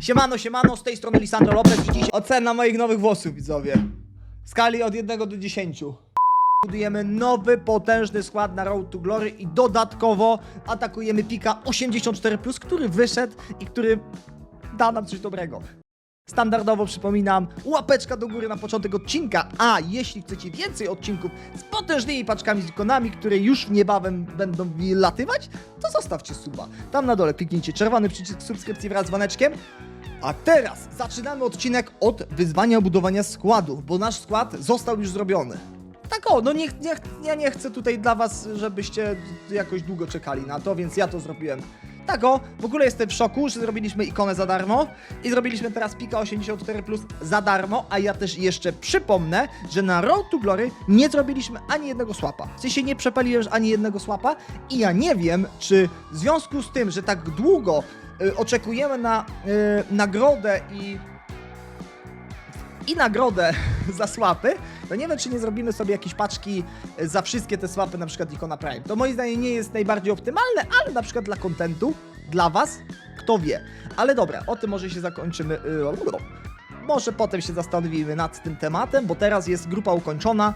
Siemano, siemano, z tej strony Lisandro Lopez i dziś ocena moich nowych włosów, widzowie. W skali od 1 do 10. Budujemy nowy, potężny skład na Road to Glory i dodatkowo atakujemy Pika 84+, który wyszedł i który da nam coś dobrego. Standardowo przypominam, łapeczka do góry na początek odcinka, a jeśli chcecie więcej odcinków z potężnymi paczkami z ikonami, które już niebawem będą latywać, to zostawcie suba. Tam na dole kliknijcie czerwony przycisk subskrypcji wraz z dzwoneczkiem. A teraz zaczynamy odcinek od wyzwania budowania składu, bo nasz skład został już zrobiony. Tak o, no nie, nie, ja nie chcę tutaj dla was, żebyście jakoś długo czekali na to, więc ja to zrobiłem. Tak o, w ogóle jestem w szoku, że zrobiliśmy ikonę za darmo i zrobiliśmy teraz Pika 84 Plus za darmo, a ja też jeszcze przypomnę, że na Road to Glory nie zrobiliśmy ani jednego swapa. W sensie nie przepaliłem ani jednego swapa i ja nie wiem, czy w związku z tym, że tak długo y, oczekujemy na y, nagrodę i i nagrodę za swapy, to nie wiem, czy nie zrobimy sobie jakieś paczki e, za wszystkie te swapy, na przykład Ikona Prime. To moim zdaniem nie jest najbardziej optymalne, ale na przykład dla kontentu, dla was, kto wie. Ale dobra, o tym może się zakończymy. yy, Może potem się zastanowimy nad tym tematem, bo teraz jest grupa ukończona.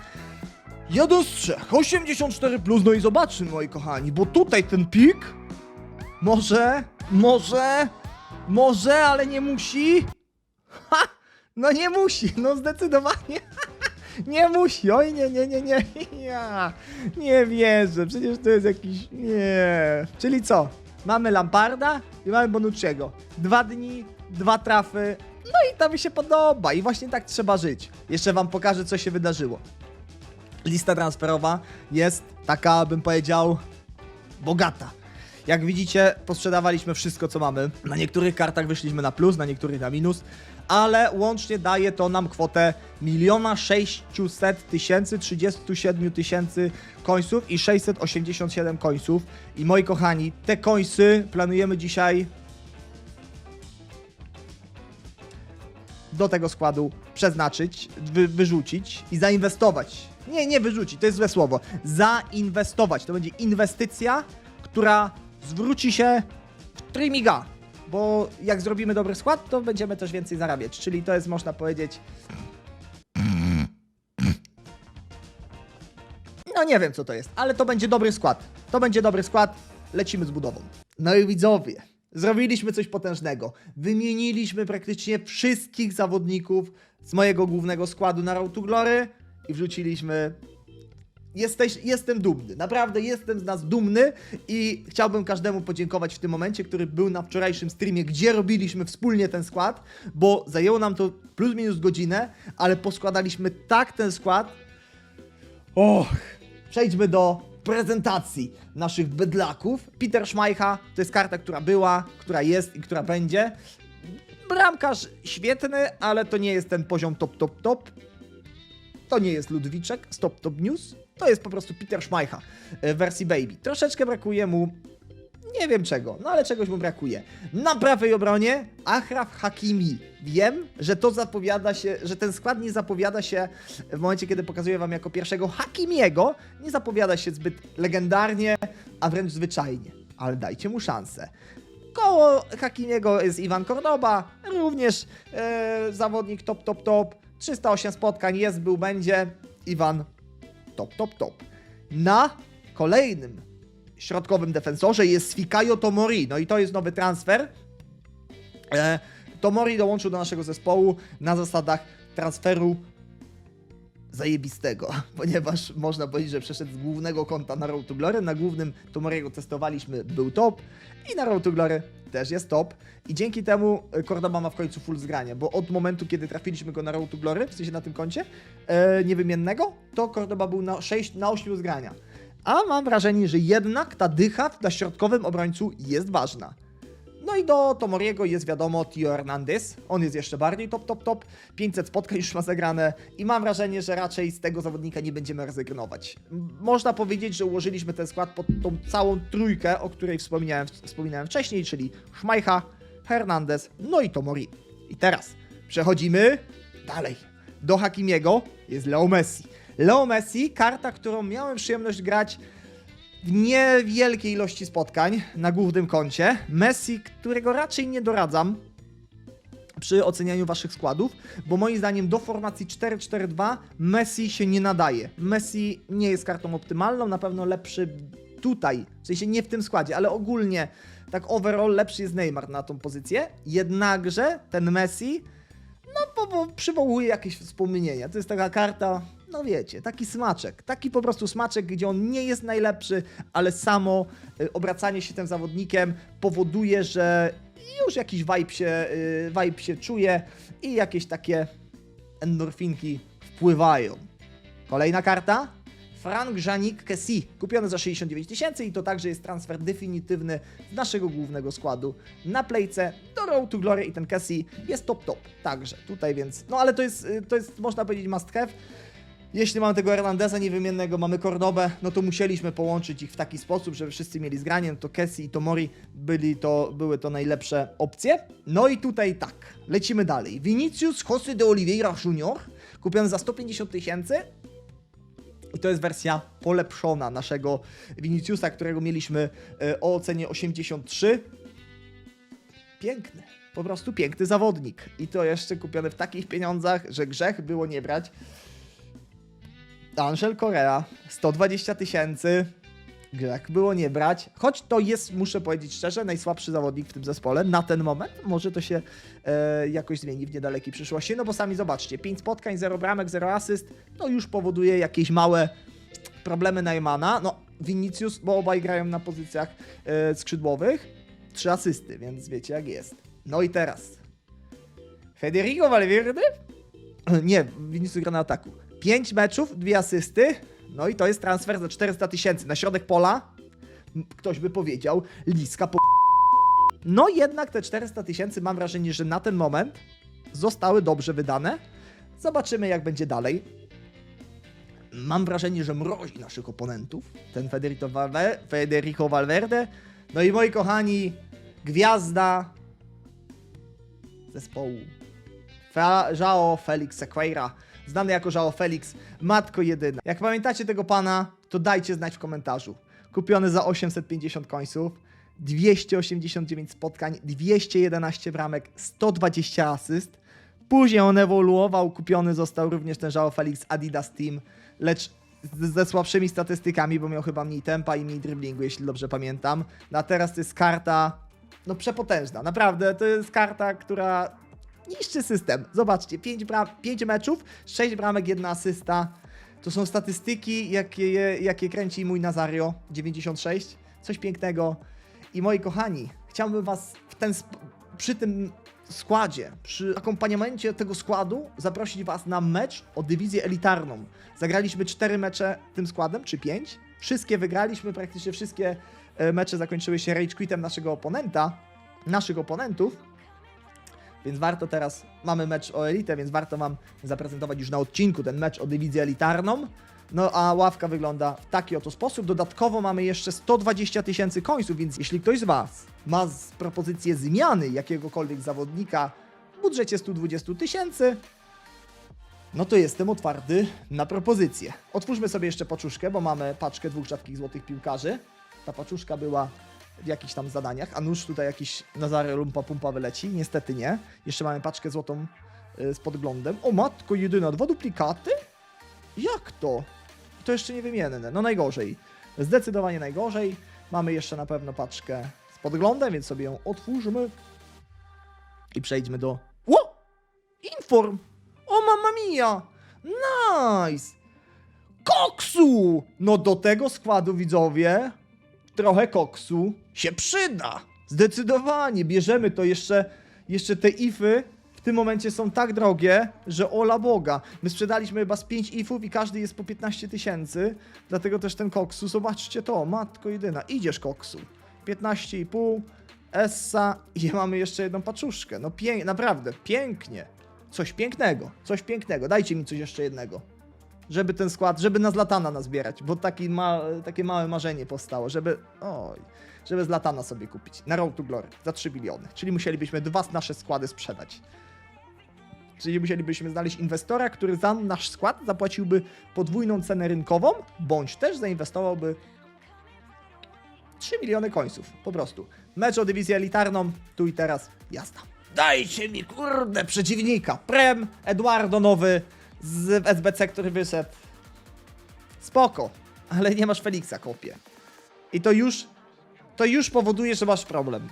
Jeden z trzech, 84 plus, no i zobaczmy, moi kochani, bo tutaj ten pik może, może, może, ale nie musi. Ha! No nie musi, no zdecydowanie. Nie musi, oj nie, nie, nie, nie, ja nie wierzę, przecież to jest jakiś, nie. Czyli co, mamy Lamparda i mamy Bonucciego. Dwa dni, dwa trafy, no i to mi się podoba i właśnie tak trzeba żyć. Jeszcze wam pokażę, co się wydarzyło. Lista transferowa jest taka, bym powiedział, bogata. Jak widzicie, posprzedawaliśmy wszystko, co mamy. Na niektórych kartach wyszliśmy na plus, na niektórych na minus, ale łącznie daje to nam kwotę 1 600 tysięcy 37 tysięcy końców i 687 końców. I moi kochani, te końsy planujemy dzisiaj do tego składu przeznaczyć, wy, wyrzucić i zainwestować. Nie, nie wyrzucić, to jest złe słowo. Zainwestować. To będzie inwestycja, która zwróci się w trymiga. Bo jak zrobimy dobry skład, to będziemy też więcej zarabiać. Czyli to jest, można powiedzieć. No nie wiem co to jest, ale to będzie dobry skład. To będzie dobry skład. Lecimy z budową. No i widzowie, zrobiliśmy coś potężnego. Wymieniliśmy praktycznie wszystkich zawodników z mojego głównego składu na Road to Glory i wrzuciliśmy Jesteś, jestem dumny, naprawdę jestem z nas dumny i chciałbym każdemu podziękować w tym momencie, który był na wczorajszym streamie, gdzie robiliśmy wspólnie ten skład, bo zajęło nam to plus minus godzinę, ale poskładaliśmy tak ten skład. Och, przejdźmy do prezentacji naszych bydlaków. Peter Schmeicha to jest karta, która była, która jest i która będzie. Bramkarz świetny, ale to nie jest ten poziom top, top, top. To nie jest Ludwiczek, Stop Top News. To jest po prostu Peter Schmeicha e, w wersji Baby. Troszeczkę brakuje mu nie wiem czego, no ale czegoś mu brakuje. Na prawej obronie Achraf Hakimi. Wiem, że to zapowiada się, że ten skład nie zapowiada się w momencie, kiedy pokazuję wam jako pierwszego Hakimiego, nie zapowiada się zbyt legendarnie, a wręcz zwyczajnie. Ale dajcie mu szansę. Koło Hakimiego jest Iwan Kordoba, również e, zawodnik top, top, top. 308 spotkań jest, był, będzie. Iwan top, top, top. Na kolejnym środkowym defensorze jest Fikayo Tomori. No i to jest nowy transfer. E, Tomori dołączył do naszego zespołu na zasadach transferu zajebistego, ponieważ można powiedzieć, że przeszedł z głównego konta na Road to Glory. Na głównym Tomoriego testowaliśmy, był top i na Road to Glory też jest top. I dzięki temu e, Cordoba ma w końcu full zgrania, bo od momentu, kiedy trafiliśmy go na Road to Glory, w sensie na tym koncie, e, niewymiennego, to Cordoba był na 6, na 8 zgrania. A mam wrażenie, że jednak ta dycha na środkowym obrońcu jest ważna. I do Tomoriego jest wiadomo Tio Hernandez. On jest jeszcze bardziej top, top, top. 500 spotkań już ma zagrane i mam wrażenie, że raczej z tego zawodnika nie będziemy rezygnować. Można powiedzieć, że ułożyliśmy ten skład pod tą całą trójkę, o której wspominałem, wspominałem wcześniej, czyli Schmeicha, Hernandez, no i Tomori. I teraz przechodzimy dalej. Do Hakimiego jest Leo Messi. Leo Messi, karta, którą miałem przyjemność grać w niewielkiej ilości spotkań na głównym koncie. Messi, którego raczej nie doradzam, przy ocenianiu waszych składów, bo moim zdaniem do formacji 4-4-2 Messi się nie nadaje. Messi nie jest kartą optymalną, na pewno lepszy tutaj, w sensie nie w tym składzie, ale ogólnie tak overall lepszy jest Neymar na tą pozycję, jednakże ten Messi no bo, bo przywołuje jakieś wspomnienia. To jest taka karta, no wiecie, taki smaczek. Taki po prostu smaczek, gdzie on nie jest najlepszy, ale samo y, obracanie się tym zawodnikiem powoduje, że już jakiś vibe się, y, vibe się czuje i jakieś takie endorfinki wpływają. Kolejna karta. Frank Janik Kessi, kupiony za 69 tysięcy i to także jest transfer definitywny z naszego głównego składu na playce do Road to Glory i ten Kessi jest top top także tutaj więc, no ale to jest, y, to jest można powiedzieć must have. Jeśli mamy tego Hernandeza niewymiennego, mamy Cordobę, no to musieliśmy połączyć ich w taki sposób, żeby wszyscy mieli zgranie, no to Kessi i Tomori byli to, były to najlepsze opcje. No i tutaj tak, lecimy dalej. Vinicius José de Oliveira Junior, kupiony za 150 tysięcy, i to jest wersja polepszona naszego Viniciusa, którego mieliśmy e, o ocenie 83. Piękny, po prostu piękny zawodnik. I to jeszcze kupiony w takich pieniądzach, że grzech było nie brać. Angel Korea, 120 tysięcy. Grzech było nie brać. Choć to jest, muszę powiedzieć szczerze, najsłabszy zawodnik w tym zespole na ten moment. Może to się e, jakoś zmieni w niedalekiej przyszłości. No bo sami zobaczcie, 5 spotkań, 0 bramek, 0 asyst, to już powoduje jakieś małe problemy Najmana. No, Vinicius, bo obaj grają na pozycjach e, skrzydłowych, 3 asysty, więc wiecie jak jest. No i teraz. Federico Valverde? Nie, Vinicius gra na ataku. 5 meczów, 2 asysty. No i to jest transfer za 400 tysięcy. Na środek pola, ktoś by powiedział, liska po... No jednak te 400 tysięcy mam wrażenie, że na ten moment zostały dobrze wydane. Zobaczymy jak będzie dalej. Mam wrażenie, że mrozi naszych oponentów. Ten Federico, Valve Federico Valverde. No i moi kochani, gwiazda zespołu. Fa Joao Felix Sequeira, znany jako Joao Felix, matko jedyna. Jak pamiętacie tego pana, to dajcie znać w komentarzu. Kupiony za 850 końców, 289 spotkań, 211 bramek, 120 asyst. Później on ewoluował, kupiony został również ten Joao Felix Adidas Team, lecz ze słabszymi statystykami, bo miał chyba mniej tempa i mniej driblingu, jeśli dobrze pamiętam. No a teraz to jest karta, no przepotężna, naprawdę, to jest karta, która niszczy system. Zobaczcie, 5, bram, 5 meczów, 6 bramek, 1 asysta. To są statystyki, jakie, jakie kręci mój Nazario, 96. Coś pięknego. I moi kochani, chciałbym was w ten przy tym składzie, przy akompaniamencie tego składu zaprosić was na mecz o dywizję elitarną. Zagraliśmy 4 mecze tym składem, czy 5. Wszystkie wygraliśmy, praktycznie wszystkie e, mecze zakończyły się rage quitem naszego oponenta, naszych oponentów. Więc warto teraz, mamy mecz o elitę, więc warto wam zaprezentować już na odcinku ten mecz o dywizję elitarną. No a ławka wygląda w taki oto sposób. Dodatkowo mamy jeszcze 120 tysięcy końców, więc jeśli ktoś z Was ma propozycję zmiany jakiegokolwiek zawodnika w budżecie 120 tysięcy, no to jestem otwarty na propozycję. Otwórzmy sobie jeszcze paczuszkę, bo mamy paczkę dwóch rzadkich złotych piłkarzy. Ta paczuszka była w jakichś tam zadaniach, a nuż tutaj jakiś Nazary Lumpa Pumpa wyleci. Niestety nie. Jeszcze mamy paczkę złotą y, z podglądem. O matko jedyna, dwa duplikaty? Jak to? To jeszcze nie wymienne. No najgorzej. Zdecydowanie najgorzej. Mamy jeszcze na pewno paczkę z podglądem, więc sobie ją otwórzmy. I przejdźmy do... Ło! Inform! O mamma mia! Nice! Koksu! No do tego składu widzowie trochę koksu się przyda. Zdecydowanie. Bierzemy to jeszcze, jeszcze te ify w tym momencie są tak drogie, że ola boga. My sprzedaliśmy chyba z 5 ifów i każdy jest po 15 tysięcy, dlatego też ten koksu, zobaczcie to, matko jedyna, idziesz koksu. 15,5, Essa i mamy jeszcze jedną paczuszkę. No pięknie, naprawdę, pięknie. Coś pięknego, coś pięknego. Dajcie mi coś jeszcze jednego żeby ten skład, żeby na Zlatana nazbierać, bo taki ma, takie małe marzenie powstało, żeby, oj, żeby Zlatana sobie kupić na Road to Glory za 3 biliony. Czyli musielibyśmy dwa nasze składy sprzedać. Czyli musielibyśmy znaleźć inwestora, który za nasz skład zapłaciłby podwójną cenę rynkową, bądź też zainwestowałby 3 miliony końców, po prostu. Mecz o dywizję elitarną, tu i teraz, jazda. Dajcie mi kurde przeciwnika. Prem, Eduardo nowy z SBC, który wyszedł. Spoko, ale nie masz Feliksa, kopie. I to już, to już powoduje, że masz problem.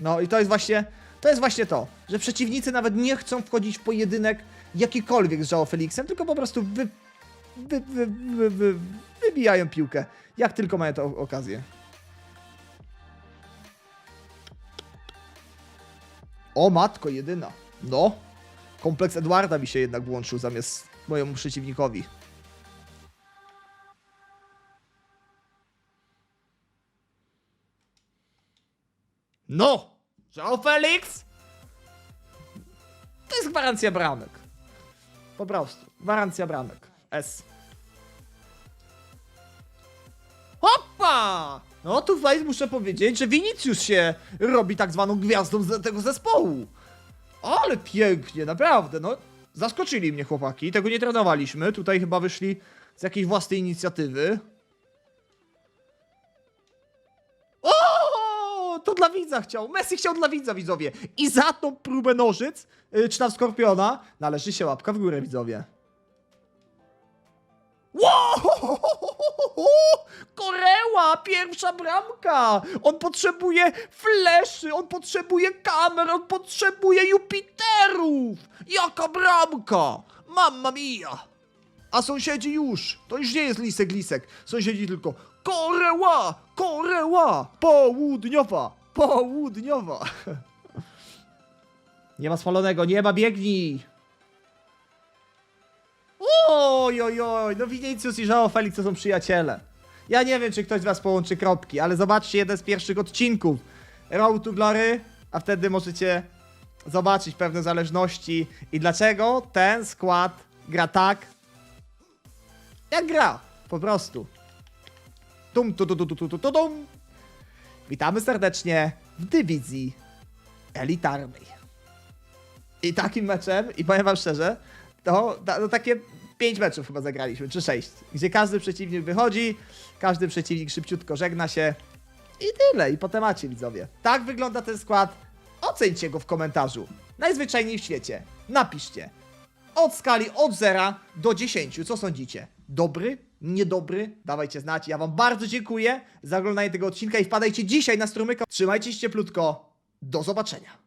No i to jest właśnie, to jest właśnie to, że przeciwnicy nawet nie chcą wchodzić w pojedynek jakikolwiek z Joao Felixem, tylko po prostu wy, wy, wy, wy, wy, wybijają piłkę, jak tylko mają tę okazję. O matko jedyna. No. Kompleks Edwarda mi się jednak włączył zamiast mojemu przeciwnikowi. No! Joao Felix! To jest gwarancja bramek. Po prostu. Gwarancja bramek. S. Hoppa! No tutaj muszę powiedzieć, że Vinicius się robi tak zwaną gwiazdą tego zespołu. Ale pięknie, naprawdę, no. Zaskoczyli mnie chłopaki, tego nie trenowaliśmy. Tutaj chyba wyszli z jakiejś własnej inicjatywy. O, to dla widza chciał. Messi chciał dla widza, widzowie. I za tą próbę nożyc, yy, czy tam skorpiona, należy się łapka w górę, widzowie. Wow! Koreła! Pierwsza bramka! On potrzebuje fleszy, on potrzebuje kamer, on potrzebuje Jupiterów! Jaka bramka! Mamma mia! A sąsiedzi już! To już nie jest lisek lisek. Sąsiedzi tylko Koreła! Koreła! Południowa! Południowa! Nie ma spalonego, nie ma biegnij! Oj, oj, oj, no Vinicius i Joao Felix to są przyjaciele. Ja nie wiem, czy ktoś z was połączy kropki, ale zobaczcie jeden z pierwszych odcinków Road to Glory, a wtedy możecie zobaczyć pewne zależności i dlaczego ten skład gra tak, jak gra, po prostu. Tum, tu, tu, tu, tu, tu, tu, tu. Witamy serdecznie w dywizji elitarnej. I takim meczem, i powiem wam szczerze, to, to, to takie 5 meczów chyba zagraliśmy, czy 6, gdzie każdy przeciwnik wychodzi, każdy przeciwnik szybciutko żegna się i tyle, i po temacie widzowie. Tak wygląda ten skład, ocencie go w komentarzu. Najzwyczajniej w świecie. Napiszcie. Od skali od 0 do 10, co sądzicie? Dobry? Niedobry? Dawajcie znać. Ja wam bardzo dziękuję za oglądanie tego odcinka i wpadajcie dzisiaj na strumyka. Trzymajcie się cieplutko. Do zobaczenia.